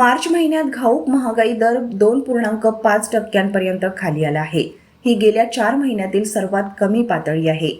मार्च महिन्यात घाऊक महागाई दर दोन पूर्णांक पाच टक्क्यांपर्यंत खाली आला आहे. ही गेल्या चार महिन्यातील सर्वात कमी पातळी आहे.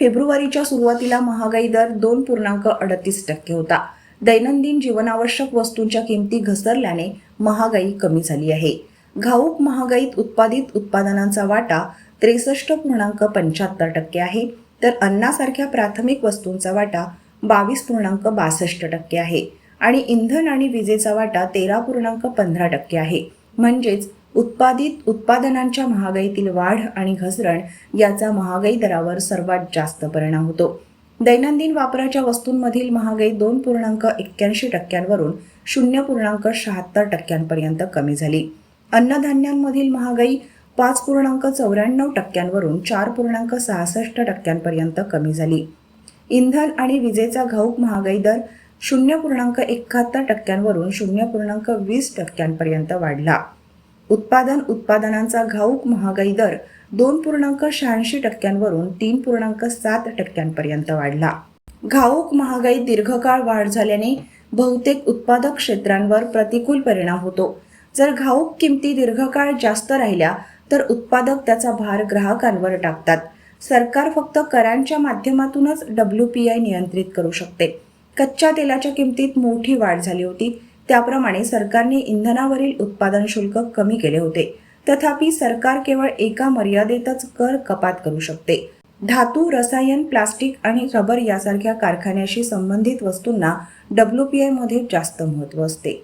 फेब्रुवारीच्या सुरुवातीला महागाई दर दोन पूर्णांक अडतीस टक्के होता. दैनंदिन जीवनावश्यक वस्तूंच्या किमती घसरल्याने महागाई कमी झाली आहे. घाऊक महागाईत उत्पादित उत्पादनांचा वाटा त्रेसष्ट पूर्णांक पंच्याहत्तर टक्के आहे तर अन्नासारख्या प्राथमिक वस्तूंचा वाटा बावीस पूर्णांक बासष्ट टक्के आहे. आणि इंधन आणि विजेचा वाटा तेरा पूर्णांक पंधरा टक्के आहे. म्हणजेच उत्पादित उत्पादनांच्या महागाईतील वाढ आणि घसरण याचा महागाई दरावर सर्वात जास्त परिणाम होतो. दैनंदिन वापराच्या वस्तूंमधील महागाई दोन पूर्णांक एक्क्याऐंशी टक्क्यांवरून शून्य पूर्णांक शहात्तर टक्क्यांपर्यंत कमी झाली. अन्नधान्यांमधील महागाई पाच पूर्णांक चौऱ्याण्णव टक्क्यांवरून चार पूर्णांक सहासष्ट टक्क्यांपर्यंत कमी झाली. इंधन आणि विजेचा घाऊक महागाई दर शून्य पूर्णांक एकाहत्तर टक्क्यांवरून शून्य पूर्णांक वीस टक्क्यांपर्यंत वाढला. उत्पादन उत्पादनांचा घाऊक महागाई दर दोन पूर्णांक शहाऐंशी टक्क्यांवरून तीन पूर्णांक सात टक्क्यांपर्यंत वाढला. घाऊक महागाई दीर्घकाळ वाढ झाल्याने बहुतेक उत्पादक क्षेत्रांवर प्रतिकूल परिणाम होतो. जर घाऊक किमती दीर्घकाळ जास्त राहिल्या तर उत्पादक त्याचा भार ग्राहकांवर टाकतात. सरकार फक्त करांच्या माध्यमातूनच डब्ल्यू पी आय नियंत्रित करू शकते. कच्च्या तेलाच्या किमतीत मोठी वाढ झाली होती. त्याप्रमाणे सरकारने इंधनावरील उत्पादन शुल्क कमी केले होते. तथापि सरकार केवळ एका मर्यादेतच कर कपात करू शकते. धातू रसायन प्लास्टिक आणि रबर यासारख्या कारखान्याशी संबंधित वस्तूंना डब्ल्यू पी आयमध्ये जास्त महत्त्व असते.